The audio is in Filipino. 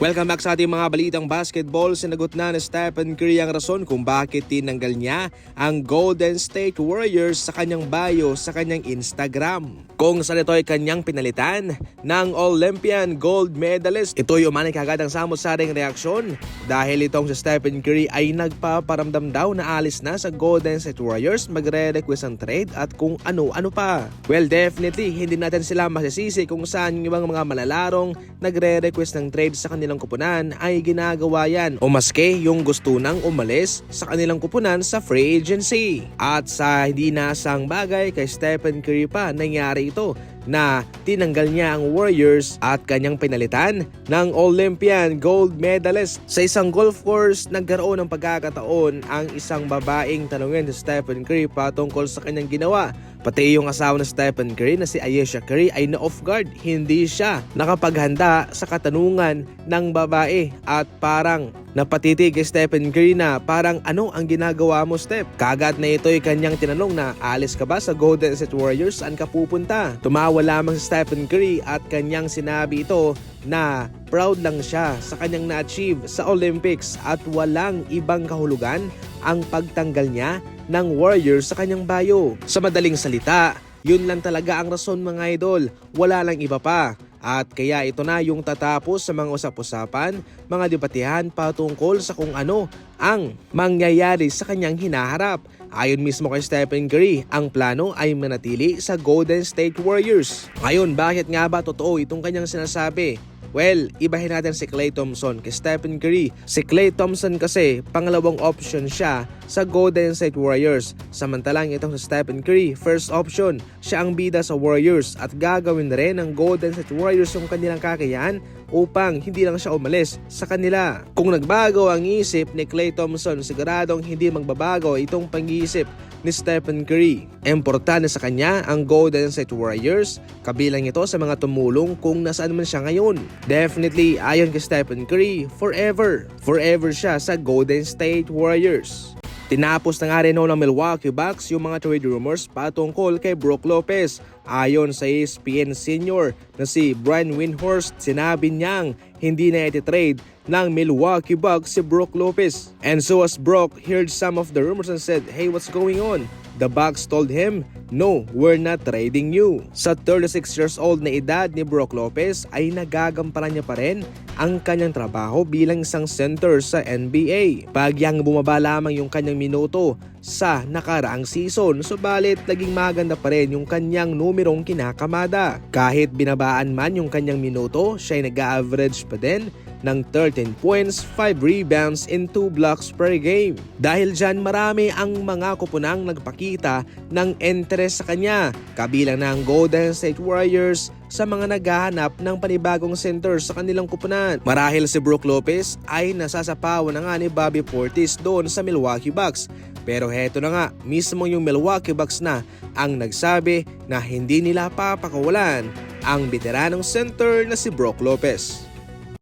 Welcome back sa ating mga balitang basketball. Sinagot na ni Stephen Curry ang rason kung bakit tinanggal niya ang Golden State Warriors sa kanyang bio sa kanyang Instagram. Kung saan ito ay kanyang pinalitan ng Olympian gold medalist. Ito'y umanay kagad ang samot-saring reaksyon dahil itong si Stephen Curry ay nagpaparamdam daw na alis na sa Golden State Warriors magre-request ng trade at kung ano-ano pa. Well, definitely, hindi natin sila masisisi kung saan yung ibang mga malalarong nagre-request ng trade sa kanilang kupunan ay ginagawa yan o maske yung gusto nang umalis sa kanilang kupunan sa free agency. At sa hindi nasang bagay kay Stephen Curry pa nangyari ito na tinanggal niya ang Warriors at kanyang pinalitan ng Olympian gold medalist. Sa isang golf course, nagkaroon ng pagkakataon ang isang babaeng tanungin si Stephen Curry patungkol sa kanyang ginawa. Pati yung asawa ng Stephen Curry na si Ayesha Curry ay na-off guard. Hindi siya nakapaghanda sa katanungan ng babae at parang napatitig kay Stephen Curry na parang ano ang ginagawa mo Step? Kagat na ito'y kanyang tinanong na alis ka ba sa Golden State Warriors? Saan ka pupunta? Tumawa lamang si Stephen Curry at kanyang sinabi ito na proud lang siya sa kanyang na-achieve sa Olympics at walang ibang kahulugan ang pagtanggal niya ng Warriors sa kanyang bayo. Sa madaling salita, yun lang talaga ang rason mga idol, wala lang iba pa. At kaya ito na yung tatapos sa mga usap-usapan, mga debatihan patungkol sa kung ano ang mangyayari sa kanyang hinaharap. Ayon mismo kay Stephen Curry, ang plano ay manatili sa Golden State Warriors. Ngayon, bakit nga ba totoo itong kanyang sinasabi? Well, ibahin natin si Klay Thompson kay Stephen Curry. Si Klay Thompson kasi pangalawang option siya sa Golden State Warriors. Samantalang itong si Stephen Curry, first option. Siya ang bida sa Warriors at gagawin rin ng Golden State Warriors yung kanilang kakayahan upang hindi lang siya umalis sa kanila. Kung nagbago ang isip ni Klay Thompson, siguradong hindi magbabago itong pag-iisip ni Stephen Curry. Importante sa kanya ang Golden State Warriors, kabilang ito sa mga tumulong kung nasaan man siya ngayon. Definitely, ayon kay Stephen Curry, forever, forever siya sa Golden State Warriors. Tinapos na nga rin ng Milwaukee Bucks yung mga trade rumors patungkol kay Brook Lopez. Ayon sa ESPN senior na si Brian Windhorst, sinabi niyang hindi na iti-trade ng Milwaukee Bucks si Brook Lopez. And so as Brook heard some of the rumors and said, Hey, what's going on? The Bucks told him, No, we're not trading you. Sa 36 years old na edad ni Brook Lopez ay nagagampanan niya pa rin ang kanyang trabaho bilang isang center sa NBA. Bagyang bumaba lamang yung kanyang minuto sa nakaraang season, subalit naging maganda pa rin yung kanyang numerong kinakamada. Kahit binabaan man yung kanyang minuto, siya ay nag-average pa din ng 13 points, 5 rebounds, and 2 blocks per game. Dahil dyan marami ang mga kupunang nagpakita ng interest sa kanya, kabilang ng Golden State Warriors sa mga naghahanap ng panibagong center sa kanilang kupunan. Marahil si Brook Lopez ay nasasapawan na nga ni Bobby Portis doon sa Milwaukee Bucks. Pero heto na nga, mismo yung Milwaukee Bucks na ang nagsabi na hindi nila papakawalan ang veteranong center na si Brook Lopez.